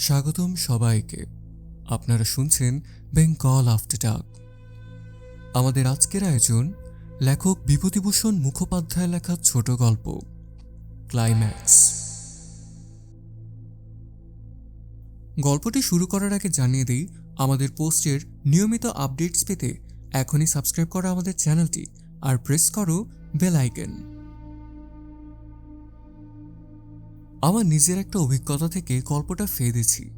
স্বাগতম সবাইকে। আপনারা শুনছেন বেঙ্গল আফটার ডাক। আমাদের আজকের আয়োজন, লেখক বিভূতিভূষণ মুখোপাধ্যায় লেখা ছোট গল্প ক্লাইম্যাক্স গল্পটি শুরু করার আগে জানিয়ে দিই, আমাদের পোস্টের নিয়মিত আপডেটস পেতে এখনই সাবস্ক্রাইব করো আমাদের চ্যানেলটি আর প্রেস করো বেল আইকন। আমার নিজের একটা অভিজ্ঞতা থেকে গল্পটা ফেদেছি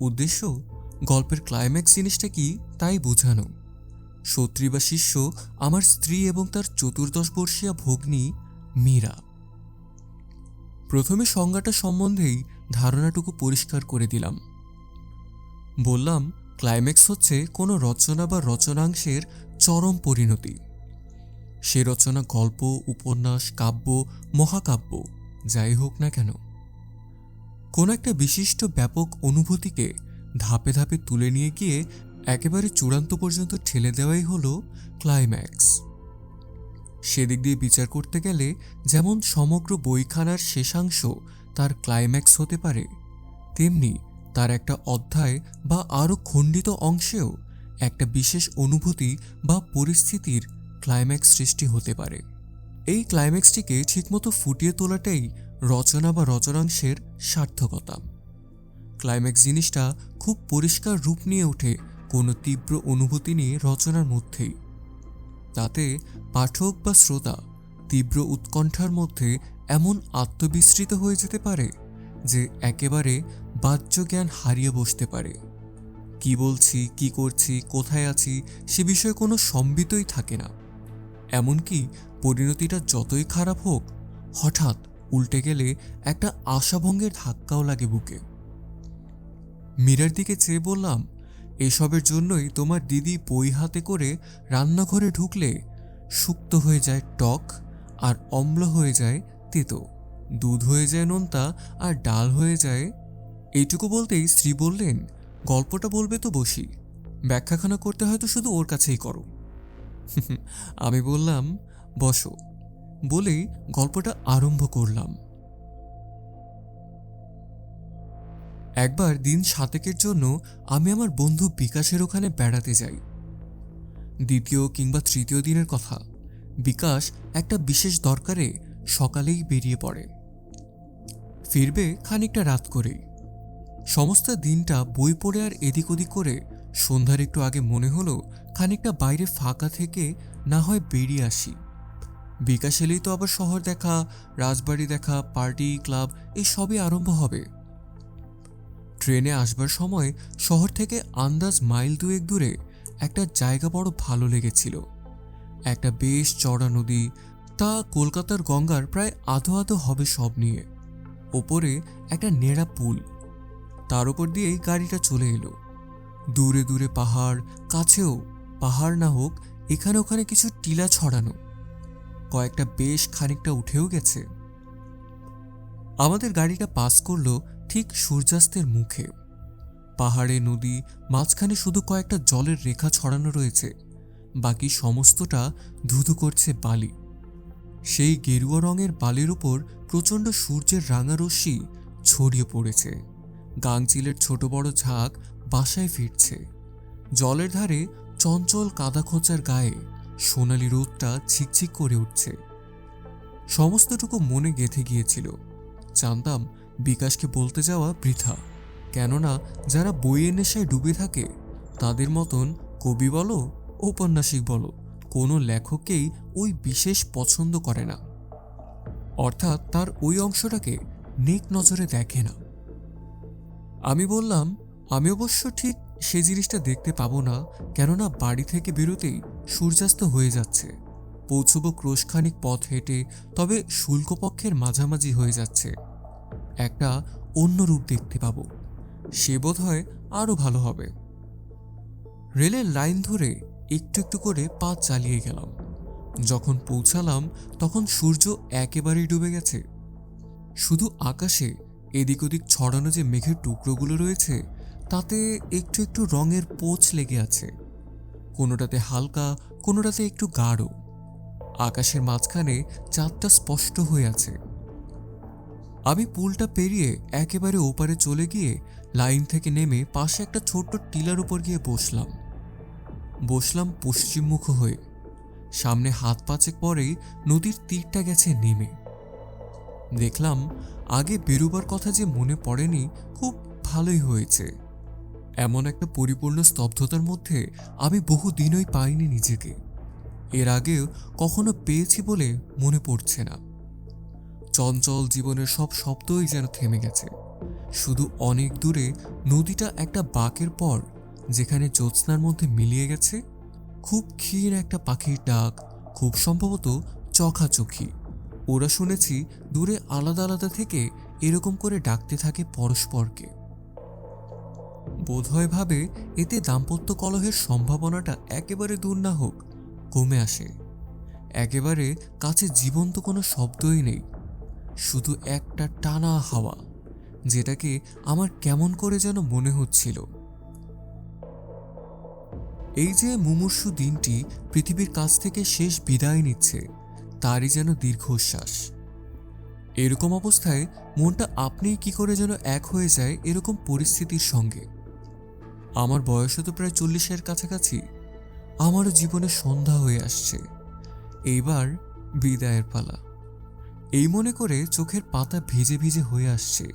উদ্দেশ্য, গল্পের ক্লাইম্যাক্স জিনিসটা কি তাই বোঝানো। সত্রী বা শিষ্য, আমার স্ত্রী এবং তার চতুর্দশ বর্ষীয়া ভগ্নী মীরা। প্রথমে সংজ্ঞাটা সম্বন্ধেই ধারণাটুকু পরিষ্কার করে দিলাম। বললাম ক্লাইম্যাক্স হচ্ছে কোনো রচনা বা রচনাংশের চরম পরিণতি। সে রচনা গল্প, উপন্যাস, কাব্য, মহাকাব্য, যাই হোক না কেন। কোনো একটা বিশিষ্ট ব্যাপক অনুভূতিকে ধাপে ধাপে তুলে নিয়ে গিয়ে একেবারে চূড়ান্ত পর্যন্ত ঠেলে দেওয়াই হলো ক্লাইম্যাক্স সেদিক দিয়ে বিচার করতে গেলে যেমন সমগ্র বইখানার শেষাংশ তার ক্লাইম্যাক্স হতে পারে, তেমনি তার একটা অধ্যায় বা আরও খণ্ডিত অংশেও একটা বিশেষ অনুভূতি বা পরিস্থিতির ক্লাইম্যাক্স সৃষ্টি হতে পারে। এই ক্লাইম্যাক্সটিকে ঠিকমতো ফুটিয়ে তোলাটাই রচনা বা রচনাংশের সার্থকতা। ক্লাইম্যাক্স জিনিসটা খুব পরিষ্কার রূপ নিয়ে ওঠে কোনো তীব্র অনুভূতি নিয়ে রচনার মধ্যেই। তাতে পাঠক বা শ্রোতা তীব্র উৎকণ্ঠার মধ্যে এমন আত্মবিস্মৃত হয়ে যেতে পারে যে একেবারে বাহ্য জ্ঞান হারিয়ে বসতে পারে। কি বলছি, কি করছি, কোথায় আছি, সে বিষয়ে কোনো সম্বিতই থাকে না। এমনকি পরিণতিটা যতই খারাপ হোক, হঠাৎ উল্টে গেলে একটা আশাভঙ্গের ধাক্কাও লাগে বুকে। মীরার দিকে চেয়ে বললাম, এসবের জন্যই তোমার দিদি বই হাতে করে রান্নাঘরে ঢুকলে শুক্ত হয়ে যায় টক আর অম্ল হয়ে যায় তেতো। দুধ হয়ে যায় নোনতা আর ডাল হয়ে যায়। এইটুকু বলতেই স্ত্রী বললেন, গল্পটা বলবে তো বসি। ব্যাখ্যাখানা করতে হয়তো শুধু ওর কাছেই করো। আমি বললাম, বসো। বলেই গল্পটা আরম্ভ করলাম। একবার দিন সাতেকের জন্য আমি আমার বন্ধু বিকাশের ওখানে বেড়াতে যাই। দ্বিতীয় কিংবা তৃতীয় দিনের কথা, বিকাশ একটা বিশেষ দরকারে সকালেই বেরিয়ে পড়ে। ফিরবে খানিকটা রাত করেই। সমস্ত দিনটা বই পড়ে আর এদিক ওদিক করে সন্ধ্যার একটু আগে মনে হলো খানিকটা বাইরে ফাঁকা থেকে না হয় বেরিয়ে আসি। বিকাশ এলেই তো আবার শহর দেখা, রাজবাড়ি দেখা, পার্টি, ক্লাব, এই সবই আরম্ভ হবে। ট্রেনে আসবার সময় শহর থেকে আন্দাজ মাইল দুয়েক দূরে একটা জায়গা বড় ভালো লেগেছিল। একটা বেশ চড়া নদী, তা কলকাতার গঙ্গার প্রায় আধো আধো হবে সব নিয়ে। ওপরে একটা নেড়া পুল। তার উপর দিয়েই গাড়িটা চলে এলো। দূরে দূরে পাহাড়, কাছেও, পাহাড় না হোক, এখানে ওখানে কিছু টিলা ছড়ানো। কয়েকটা বেশ খানিকটা উঠেও গেছে। আমাদের গাড়িটা পাস করল ঠিক সূর্যাস্তের মুখে। পাহাড়ে, নদী, মাঝখানে শুধু কয়েকটা জলের রেখা ছড়ানো রয়েছে। বাকি সমস্তটা ধুধু করছে বালি। সেই গেরুয়া রঙের বালির উপর প্রচণ্ড সূর্যের রাঙা রশ্মি ছড়িয়ে পড়েছে। গাংচিলের ছোট বড় ঝাঁক বাসায় ফিরছে। জলের ধারে চঞ্চল কাদা খোঁচার গায়ে সোনালি রোদটা ছিকছিক করে উঠছে। সমস্তটুকু মনে গেঁথে গিয়েছিল। জানতাম বিকাশকে বলতে যাওয়া বৃথা। কেননা যারা বইয়ের নেশায় ডুবে থাকে, তাদের মতন কবি বলো, ঔপন্যাসিক বলো, কোনো লেখককেই ওই বিশেষ পছন্দ করে না। অর্থাৎ তার ওই অংশটাকে নেক নজরে দেখে না। আমি বললাম, আমি অবশ্য ঠিক সে জিনিসটা দেখতে পাবো না, কেননা বাড়ি থেকে বেরোতেই সূর্যাস্ত হয়ে যাচ্ছে। পৌঁছব ক্রোশখানিক পথ হেঁটে, তবে শুল্কপক্ষের মাঝামাঝি হয়ে যাচ্ছে। একটা অন্য রূপ দেখতে পাবো। সে বোধ হয় আরও ভালো হবে। রেলের লাইন ধরে একটু একটু করে পা চালিয়ে গেলাম। যখন পৌঁছালাম, তখন সূর্য একেবারেই ডুবে গেছে। শুধু আকাশে এদিক ওদিক ছড়ানো যে মেঘের টুকরোগুলো রয়েছে, তাতে একটু একটু রঙের পোচ লেগে আছে। কোনোটাতে হালকা, কোনোটাতে একটু গাঢ়। আকাশের মাঝখানে চাঁদটা স্পষ্ট হয়ে আছে। আমি পুলটা পেরিয়ে একেবারে ওপারে চলে গিয়ে লাইন থেকে নেমে পাশে একটা ছোট্ট টিলার উপর গিয়ে বসলাম। বসলাম পশ্চিমমুখ হয়ে। সামনে হাত পাচেক পরেই নদীর তীরটা গেছে নেমে। দেখলাম আগে বেরুবার কথা যে মনে পড়েনি, খুব ভালোই হয়েছে। এমন একটা পরিপূর্ণ স্তব্ধতার মধ্যে আমি বহু দিনই পাইনি নিজেকে। এর আগেও কখনো পেয়েছি বলে মনে পড়ছে না। চঞ্চল জীবনের সব শব্দই যেন থেমে গেছে। শুধু অনেক দূরে নদীটা একটা বাঁকের পর যেখানে জ্যোৎস্নার মধ্যে মিলিয়ে গেছে, খুব ক্ষীণ একটা পাখির ডাক, খুব সম্ভবত চোখাচোখি। ওরা শুনেছি দূরে আলাদা আলাদা থেকে এরকম করে ডাকতে থাকে পরস্পরকে। বোধহয় ভাবে এতে দাম্পত্য কলহের সম্ভাবনাটা একেবারে দূর না হোক, কমে আসে। একেবারে কাছে জীবন্ত কোনো শব্দই নেই। শুধু একটা টানা হাওয়া, যেটাকে আমার কেমন করে যেন মনে হচ্ছিল। এই যে মুমূর্ষু দিনটি পৃথিবীর কাছ থেকে শেষ বিদায় নিচ্ছে, তারই যেন দীর্ঘশ্বাস। এরকম অবস্থায় মনটা আপনিই কি করে যেন এক হয়ে যায় এরকম পরিস্থিতির সঙ্গে। আমার বয়সও তো প্রায় চল্লিশের কাছাকাছি। আমারও জীবনে সন্ধ্যা হয়ে আসছে। এইবার বিদায়ের পালা। এই মনে করে চোখের পাতা ভিজে ভিজে হয়ে আসছে।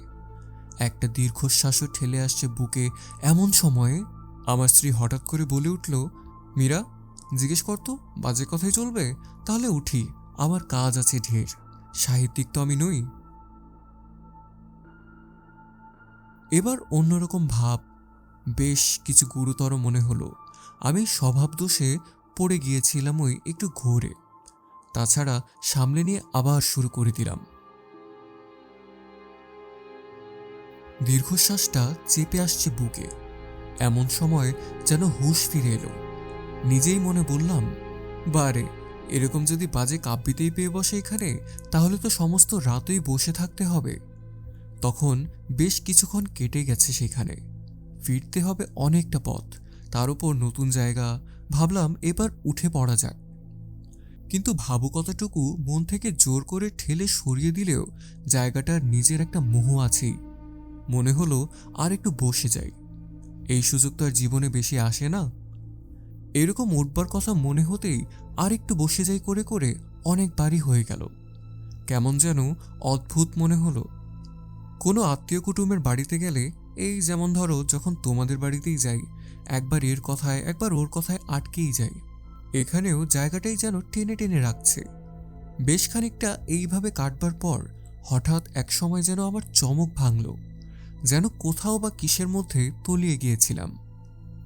একটা দীর্ঘশ্বাসও ঠেলে আসছে বুকে। এমন সময়ে আমার স্ত্রী হঠাৎ করে বলে উঠল, মীরা, জিজ্ঞেস করতো বাজে কথাই চলবে? তাহলে উঠি, আমার কাজ আছে ঢের। সাহিত্যিক তো আমি নই। এবার অন্যরকম ভাব বেশ কিছু গুরুতর মনে হলো। আমি স্বভাব দোষে পড়ে গিয়েছিলাম ওই একটু ঘোরে। তাছাড়া সামলে নিয়ে আবার শুরু করে দিলাম। দীর্ঘশ্বাসটা চেপে আসছে বুকে। এমন সময় যেন হুঁশ ফিরে এলো। নিজেই মনে বললাম, বারে, এরকম যদি বাজে কাব্যিতেই পেয়ে বসে এখানে, তাহলে তো সমস্ত রাতই বসে থাকতে হবে। তখন বেশ কিছুক্ষণ কেটে গেছে সেখানে। ফিরতে হবে অনেকটা পথ। তার উপর নতুন জায়গা। ভাবলাম এবার উঠে পড়া যাক। কিন্তু ভাবুকতাটুকু মন থেকে জোর করে ঠেলে সরিয়ে দিলেও জায়গাটার নিজের একটা মোহ আছেই। মনে হলো আর একটু বসে যাই। এই সুযোগ তো আর জীবনে বেশি আসে না। এরকম উঠবার কথা মনে হতেই আর একটু বসে যাই করে করে অনেকবারই হয়ে গেল। কেমন যেন অদ্ভুত মনে হলো। কোনো আত্মীয় কুটুমের বাড়িতে গেলে এই যেমন ধরো, যখন তোমাদের বাড়িতেই যাই, একবার এর কথায়, একবার ওর কথায় আটকেই যাই। এখানেও জায়গাটাই যেন টেনে টেনে রাখছে। বেশ খানিকটা এইভাবে কাটবার পর হঠাৎ এক সময় যেন আমার চমক ভাঙল, যেন কোথাও বা কিসের মধ্যে তলিয়ে গিয়েছিলাম।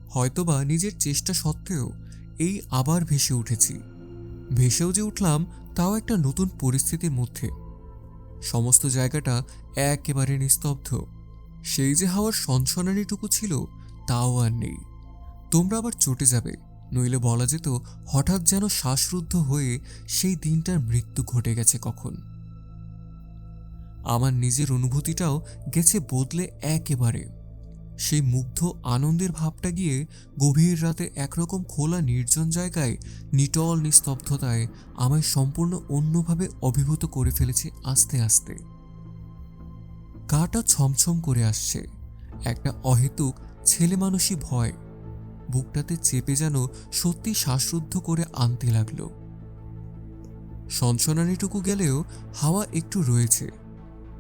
হয়তোবা নিজের চেষ্টা সত্ত্বেও এই আবার ভেসে উঠেছি। ভেসেও যে উঠলাম, তাও একটা নতুন পরিস্থিতির মধ্যে। সমস্ত জায়গাটা একেবারে নিস্তব্ধ। সেই যে হাওয়ার সনসনানিটুকু ছিল, তাও আর নেই। তোমরা আবার চটে যাবে, নইলে বলা যেত হঠাৎ যেন শ্বাসরুদ্ধ হয়ে সেই দিনটার মৃত্যু ঘটে গেছে কখন। আমার নিজের অনুভূতিটাও গেছে বদলে একেবারে। সেই মুগ্ধ আনন্দের ভাবটা গিয়ে গভীর রাতে একরকম খোলা নির্জন জায়গায়, নিটল নিস্তব্ধতায় আমায় সম্পূর্ণ অন্যভাবে অভিভূত করে ফেলেছে আস্তে আস্তে। গাটা ছমছম করে আসছে। একটা অহেতুক ছেলে মানুষই ভয়। বুকটাতে চেপে যেন সত্যি শ্বাসরুদ্ধ করে আনতে লাগল। সনসনানিটুকু গেলেও হাওয়া একটু রয়েছে।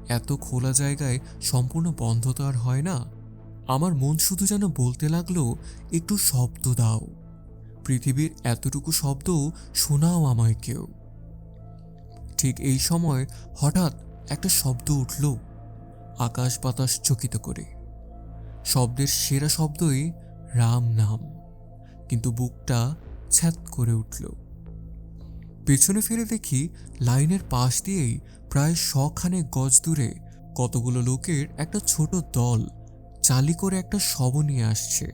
এত খোলা জায়গায় সম্পূর্ণ বন্ধ তো আর হয় না। আমার মন শুধু যেন বলতে লাগল, একটু শব্দ দাও। পৃথিবীর এতটুকু শব্দও শোনাও আমায় কেউ। ঠিক এই সময় হঠাৎ একটা শব্দ উঠল। আকাশ বাতাস চকিত করে। শব্দের সেরা শব্দই রাম নাম, কিন্তু বুকটা ছ্যাত করে উঠল। পেছনে ফিরে দেখি লাইনের পাশ দিয়েই প্রায় শখানে গজ দূরে কতগুলো লোকের একটা ছোট দল চালি করে একটা শব নিয়ে আসছে।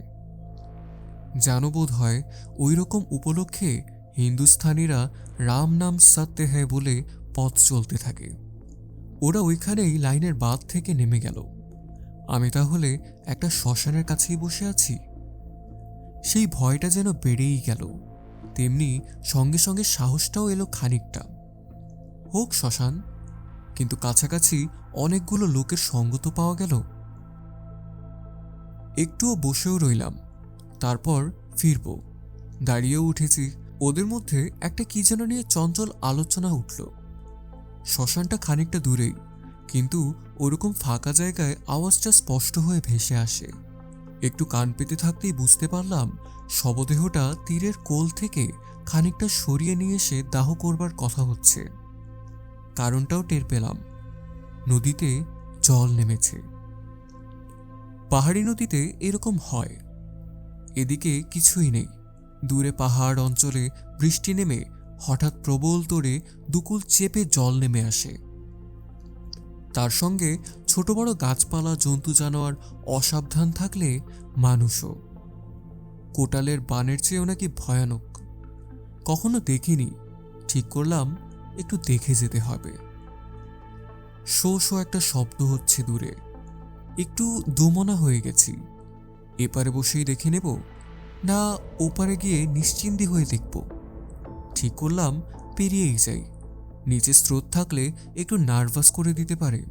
যেন বোধ হয় ওই রকম উপলক্ষে হিন্দুস্থানিরা রাম নাম সত্য হ্যায় বলে পথ চলতে থাকে। ওরা ওইখানেই লাইনের বাদ থেকে নেমে গেল। আমি তাহলে একটা শ্মশানের কাছেই বসে আছি। সেই ভয়টা যেন বেড়েই গেল। তেমনি সঙ্গে সঙ্গে সাহসটাও এলো খানিকটা। হোক শ্মশান, কিন্তু কাছাকাছি অনেকগুলো লোকের সঙ্গ তো পাওয়া গেল। একটুও বসেও রইলাম, তারপর ফিরব। দাঁড়িয়েও উঠেছি। ওদের মধ্যে একটা কি যেন নিয়ে চঞ্চল আলোচনা উঠল। শ্মশানটা খানিকটা দূরেই, কিন্তু ওরকম ফাঁকা জায়গায় আওয়াজটা স্পষ্ট হয়ে ভেসে আসে। একটু কান পেতে থাকতেই বুঝতে পারলাম শবদেহটা তীরের কোল থেকে খানিকটা সরিয়ে নিয়ে এসে দাহ করবার কথা হচ্ছে। কারণটাও টের পেলাম। নদীতে জল নেমেছে। পাহাড়ি নদীতে এরকম হয়। এদিকে কিছুই নেই। দূরে পাহাড় অঞ্চলে বৃষ্টি নেমে হঠাৎ প্রবল তোরে দুকুল চেপে জল নেমে আসে। তার সঙ্গে ছোট বড় গাছপালা, জন্তু, জানোয়ার অসাবধান থাকলে মানুষও। কোটালের বানের চেয়েও নাকি ভয়ানক। কখনো দেখিনি, ঠিক করলাম একটু দেখে যেতে হবে। শো শো একটা শব্দ হচ্ছে দূরে। একটু দোমনা হয়ে গেছি। এপারে বসেই দেখে নেব, না ওপারে গিয়ে নিশ্চিন্তি হয়ে দেখব। ঠিক করলাম, পেরিয়েই যাই। নিচে স্রোত থাকলে একটু নার্ভাস করে দিতে পারে।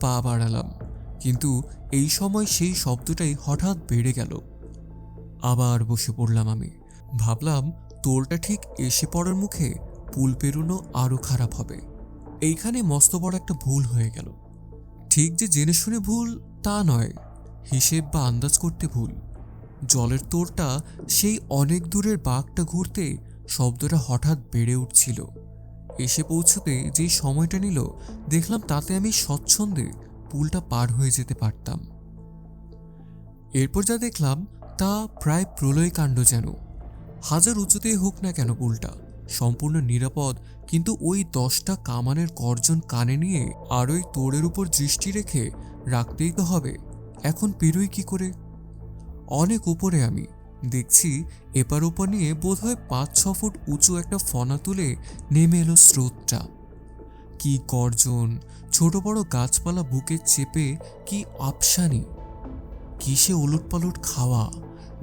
পা বাড়ালাম, কিন্তু এই সময় সেই শব্দটাই হঠাৎ বেড়ে গেল। আবার বসে পড়লাম আমি। ভাবলাম, তোলটা ঠিক এসে পড়ার মুখে পুল পেরোনো আরও খারাপ হবে। এইখানে মস্ত বড় একটা ভুল হয়ে গেল। ঠিক যে জেনে শুনে ভুল, তা নয়। হিসেব বা আন্দাজ করতে ভুল। জলের তোরটা সেই অনেক দূরের বাঘটা ঘুরতে শব্দটা হঠাৎ বেড়ে উঠছিল। এসে পৌঁছতে যেই সময়টা নিল, দেখলাম তাতে আমি স্বচ্ছন্দে পুলটা পার হয়ে যেতে পারতাম। এরপর যা দেখলাম, তা প্রায় প্রলয়কাণ্ড যেন। হাজার উঁচুতেই হোক না কেন পুলটা, সম্পূর্ণ নিরাপদ, কিন্তু ওই দশটা কামানের গর্জন কানে নিয়ে আর ওই তোড়ের উপর দৃষ্টি রেখে রাখতেই তো হবে, এখন পেরোই কি করে? অনেক উপরে আমি দেখছি এপার ওপার নিয়ে বোধহয় পাঁচ, ছ ফুট উঁচু একটা ফনা তুলে নেমে এলো স্রোতটা। কি গর্জন, ছোট বড় গাছপালা বুকে চেপে কি আপসানি। কিসে উলট পালট খাওয়া।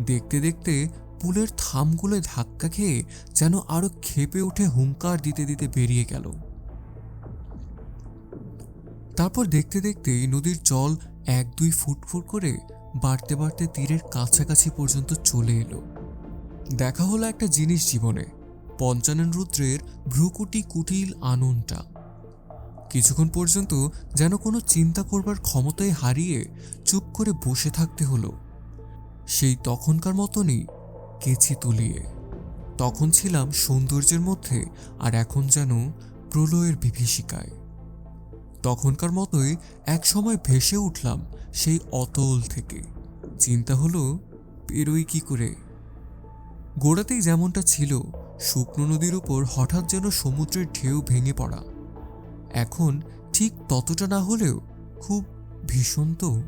দেখতে দেখতে পুলের থামগুলো ধাক্কা খেয়ে যেন আরও খেপে উঠে হুঙ্কার দিতে দিতে বেরিয়ে গেল। তারপর দেখতে দেখতেই নদীর জল এক, দুই ফুট ফুট করে বাড়তে বাড়তে তীরের কাছাকাছি পর্যন্ত চলে এলো। দেখা হলো একটা জিনিস জীবনে, পঞ্চানন রুদ্রের ভ্রুকুটি কুটিল আননটা। কিছুক্ষণ পর্যন্ত যেন কোনো চিন্তা করবার ক্ষমতায় হারিয়ে চুপ করে বসে থাকতে হলো। সেই তখনকার মতনই কেচি তুলিয়ে। তখন ছিলাম সৌন্দর্যের মধ্যে আর এখন যেন প্রলয়ের বিভীষিকায়। তখনকার মতোই এক সময় ভেসে উঠলাম সেই অতল থেকে। চিন্তা হলো পেরোই কি করে? গোড়াতেই যেমনটা ছিল, শুকনো নদীর উপর হঠাৎ যেন সমুদ্রের ঢেউ ভেঙে পড়া। এখন ঠিক ততটা না হলেও খুব ভীষণ তো।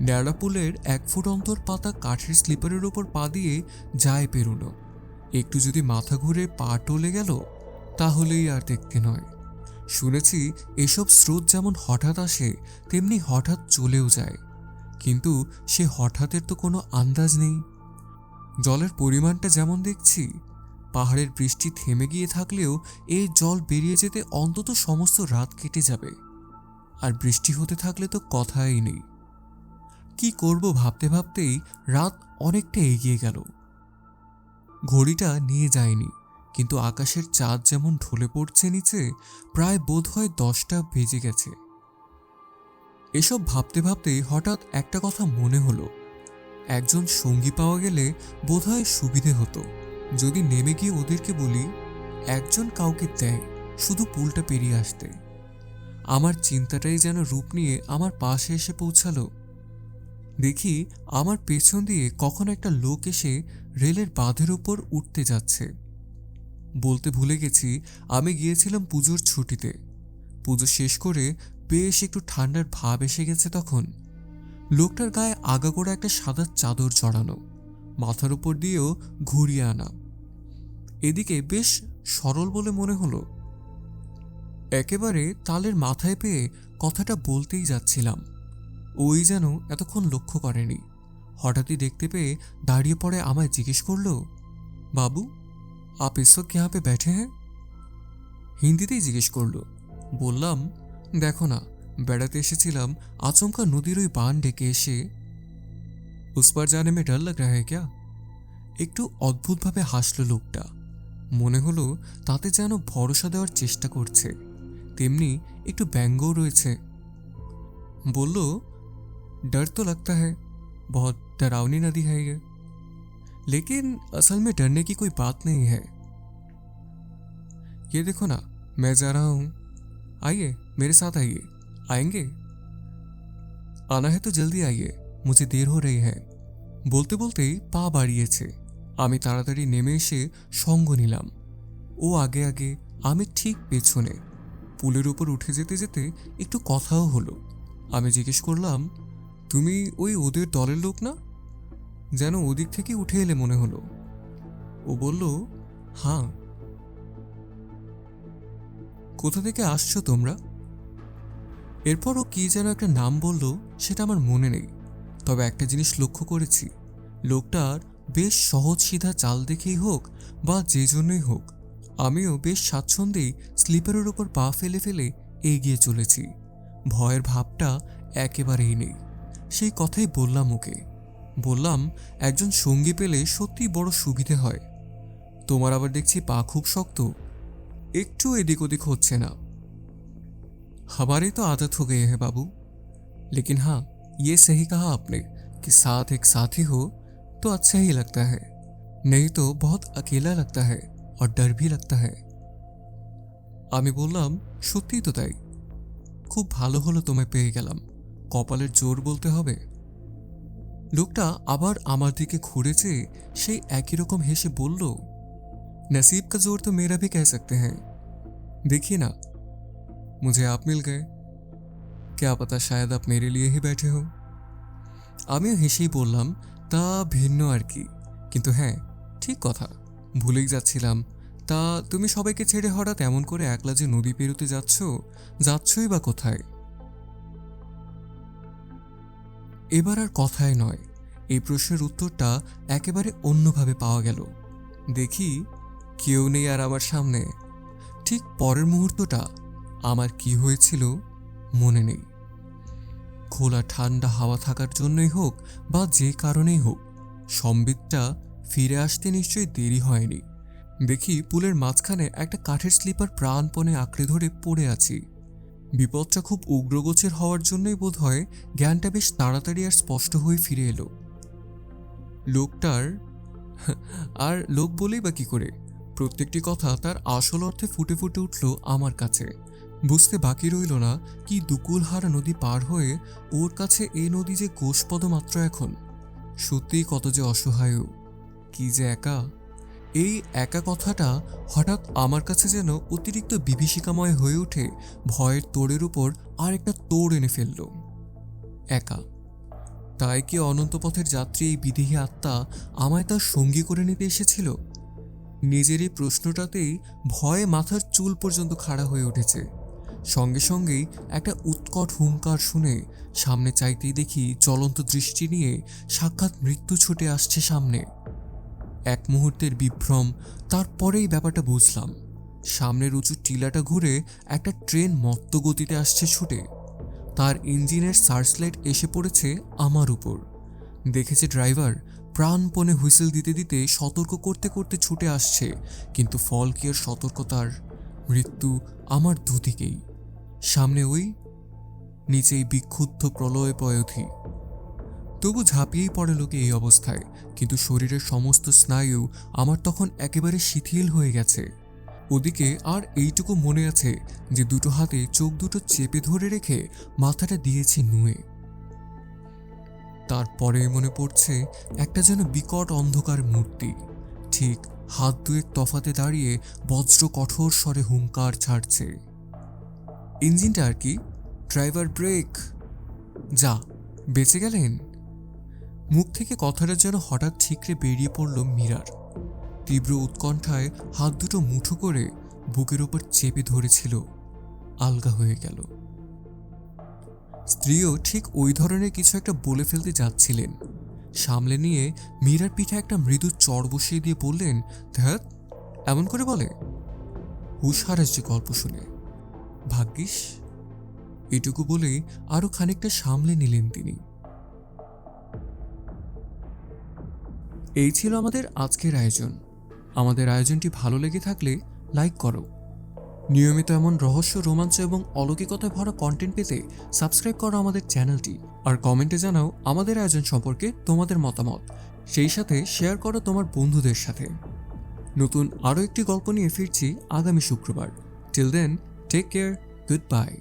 ন্যাড়াপুলের এক ফুট অন্তর পাতা কাঠের স্লিপারের ওপর পা দিয়ে যায় পেরোনো। একটু যদি মাথা ঘুরে পা টলে গেল, তাহলেই আর দেখতে নয়। শুনেছি এসব স্রোত যেমন হঠাৎ আসে, তেমনি হঠাৎ চলেও যায়। কিন্তু সে হঠাৎের তো কোনো আন্দাজ নেই। জলের পরিমাণটা যেমন দেখছি, পাহাড়ের বৃষ্টি থেমে গিয়ে থাকলেও এই জল বেরিয়ে যেতে অন্তত সমস্ত রাত কেটে যাবে। আর বৃষ্টি হতে থাকলে তো কথাই নেই। কি করব ভাবতে ভাবতেই রাত অনেকটা এগিয়ে গেল। ঘড়িটা নিয়ে যায়নি। কিন্তু আকাশের চাঁদ যেমন ঢলে পড়ছে নিচে, প্রায় বোধ হয় দশটা ভেজে গেছে। এসব ভাবতে ভাবতেই হঠাৎ একটা কথা মনে হলো। একজন সঙ্গী পাওয়া গেলে বোধহয় সুবিধে হতো। যদি নেমে গিয়ে ওদেরকে বলি, একজন কাউকে দেয়, শুধু পুলটা পেরিয়ে আসতে। আমার চিন্তাটাই যেন রূপ নিয়ে আমার পাশে এসে পৌঁছালো। দেখি, আমার পেছন দিয়ে কখন একটা লোক এসে রেলের বাঁধের উপর উঠতে যাচ্ছে। বলতে ভুলে গেছি, আমি গিয়েছিলাম পুজোর ছুটিতে। পুজো শেষ করে বেশ একটু ঠান্ডার ভাব এসে গেছে তখন। লোকটার গায়ে আগাগোড়া একটা সাদা চাদর জড়ানো, মাথার উপর দিয়েও ঘুরিয়ে আনা। এদিকে বেশ সরল বলে মনে হলো। একেবারে তালের মাথায় পেয়ে কথাটা বলতেই যাচ্ছিলাম। ওই যেন এতক্ষণ লক্ষ্য করেনি। হঠাৎই দেখতে পেয়ে দাঁড়িয়ে পড়ে আমায় জিজ্ঞেস করল, বাবু আপ ইস वक्त यहाँ पे बैठे हैं হিন্দিতেই জিজ্ঞেস করলো বললাম দেখো না বেড়াতে এসেছিলাম আচমকা নদীর ওই বান ডেকে এসে উস পার জানে মে ডর লাগ রা হ্যায় ক্যা একটু অদ্ভুতভাবে হাসলো লোকটা মনে হলো তাতে যেন ভরসা দেওয়ার চেষ্টা করছে তেমনি একটু ব্যঙ্গও রয়েছে বলল डर तो लगता है बहुत डरावनी नदी है ये लेकिन असल में डरने की कोई बात नहीं है ये देखो ना मैं जा रहा हूँ आइए मेरे साथ आइए आएंगे आना है तो जल्दी आइए मुझे देर हो रही है বলতে বলতেই পা বাড়িয়েছে আমি তাড়াতাড়ি নেমে এসে সঙ্গ নিলাম ও আগে আগে আমি ঠিক পেছনে পুলের উপর উঠে যেতে যেতে একটু কথাও হলো আমি জিজ্ঞেস করলাম তুমি ওই ওদের দলের লোক না যেন ওদিক থেকে উঠে এলে মনে হলো। ও বলল হ্যাঁ কোথা থেকে আসছো তোমরা? এরপর ও কী যেন একটা নাম বলল, সেটা আমার মনে নেই। তবে একটা জিনিস লক্ষ্য করেছি। লোকটার বেশ সহজ সিধা চাল দেখেই হোক বা যে জন্যই হোক, আমিও বেশ স্বাচ্ছন্দ্যেই স্লিপারের ওপর পা ফেলে ফেলে এগিয়ে চলেছি। ভয়ের ভাবটা একেবারেই নেই। সেই কথাই বললাম ওকে। বললাম একজন সঙ্গী পেলে সত্যি বড় সুবিধে হয় তোমার আবার দেখছি পা খুব শক্ত একটু এদিক ওদিক হচ্ছে না हमारी तो आदत हो गई है बाबू लेकिन हाँ ये सही कहा आपने कि साथ एक साथी हो तो अच्छा ही लगता है नहीं तो बहुत अकेला लगता है और डर भी लगता है আমি বললাম সত্যিই তো তাই খুব ভালো হলো তোমায় পেয়ে গেলাম কপালের জোর বলতে হবে লোকটা আবার আমার দিকে ঘুরেছে সেই একই রকম হেসে বলল नसीब का जोर तो मेरा भी कह सकते हैं देखिए ना मुझे आप मिल गए क्या पता शायद आप मेरे लिए ही बैठे हो আমিও হেসেই বললাম তা ভিন্ন আর কি কিন্তু হ্যাঁ ঠিক কথা ভুলেই যাচ্ছিলাম তা তুমি সবাইকে ছেড়ে হঠাৎ এমন করে একলা যে নদী পেরোতে যাচ্ছ যাচ্ছই বা কোথায় এবার আর কথায় নয়। এই প্রশ্নের উত্তরটা একেবারে অন্যভাবে পাওয়া গেল। দেখি কেউ নেই আর আমার সামনে। ঠিক পরের মুহূর্তটা আমার কি হয়েছিল মনে নেই। খোলা ঠান্ডা হাওয়া থাকার জন্যই হোক বা যে কারণেই হোক, সম্বিতটা ফিরে আসতে নিশ্চয়ই দেরি হয়নি। দেখি পুলের মাঝখানে একটা কাঠের স্লিপার প্রাণপণে আঁকড়ে ধরে পড়ে আছি। বিপদটা খুব উগ্রগোছের হওয়ার জন্যই বোধ হয় জ্ঞানটা বেশ তাড়াতাড়ি আর স্পষ্ট হয়ে ফিরে এলো। লোকটার, আর লোক বলেই বা কি করে? প্রত্যেকটি কথা তার আসল অর্থে ফুটে ফুটে উঠল আমার কাছে। বুঝতে বাকি রইল না কি দুকুলহারা নদী পার হয়ে ওর কাছে এ নদী যে কোষপদ মাত্র এখন। সত্যিই কত যে অসহায়। কি যে একা। এই একা কথাটা হঠাৎ আমার কাছে যেন অতিরিক্ত বিভীষিকাময় হয়ে ওঠে ভয়ের তোড়ের উপর আর একটা তোড় এনে ফেলল। একা। তাই কি অনন্ত পথের যাত্রী এই বিদেহী আত্মা আমায় তার সঙ্গী করে নিতে এসেছিল? নিজের এই প্রশ্নটাতেই ভয়ে মাথার চুল পর্যন্ত খাড়া হয়ে উঠেছে। সঙ্গে সঙ্গেই একটা উৎকট হুঙ্কার শুনে সামনে চাইতেই দেখি জ্বলন্ত দৃষ্টি নিয়ে সাক্ষাৎ মৃত্যু ছুটে আসছে সামনে। এক মুহূর্তের বিভ্রম, তারপরেই ব্যাপারটা বুঝলাম। সামনের উঁচু টিলাটা ঘুরে একটা ট্রেন মত্ত গতিতে আসছে ছুটে। তার ইঞ্জিনের সার্চলাইট এসে পড়েছে আমার উপর। দেখেছে ড্রাইভার প্রাণপণে হুইসেল দিতে দিতে সতর্ক করতে করতে ছুটে আসছে, কিন্তু ফল সতর্কতার? মৃত্যু আমার দুদিকেই। সামনে ওই, নিচেই বিক্ষুব্ধ প্রলয় পয়থি তবু ঝাঁপিয়েই পড়ে লোকে এই অবস্থায়, কিন্তু শরীরের সমস্ত স্নায়ু আমার তখন একেবারে শিথিল হয়ে গেছে। ওদিকে আর এইটুকু মনে আছে যে দুটো হাতে চোখ দুটো চেপে ধরে রেখে মাথাটা দিয়েছি নুয়ে। তারপরে মনে পড়ছে একটা যেন বিকট অন্ধকার মূর্তি। ঠিক হাত দুয়েক তফাতে দাঁড়িয়ে বজ্র কঠোর স্বরে হুঙ্কার ছাড়ছে। ইঞ্জিনটা আর কি? Driver brake. যা, বেঁচে গেলেন? মুখ থেকে কথাটা যেন হঠাৎ ঠিকরে বেরিয়ে পড়ল মীরার। তীব্র উৎকণ্ঠায় হাত দুটো মুঠো করে বুকের ওপর চেপে ধরেছিল। আলগা হয়ে গেল। স্ত্রীও ঠিক ওই ধরনের কিছু একটা বলে ফেলতে যাচ্ছিলেন। সামলে নিয়ে মীরার পিঠে একটা মৃদু চর বসিয়ে দিয়ে বললেন ধ্যাত এমন করে বলে। হুশ হারাস যে গল্প শুনে। ভাগ্যিস? এটুকু বলে আরও খানিকটা সামলে নিলেন তিনি। এই ছিল আমাদের আজকের আয়োজন। আমাদের আয়োজনটি ভালো লেগে থাকলে লাইক করো। নিয়মিত এমন রহস্য, রোমাঞ্চ এবং অলৌকিকতায় ভরা কন্টেন্ট পেতে সাবস্ক্রাইব করো আমাদের চ্যানেলটি আর কমেন্টে জানাও আমাদের আয়োজন সম্পর্কে তোমাদের মতামত। সেই সাথে শেয়ার করো তোমার বন্ধুদের সাথে। নতুন আরও একটি গল্প নিয়ে ফিরছি আগামী শুক্রবার। Till then take care good bye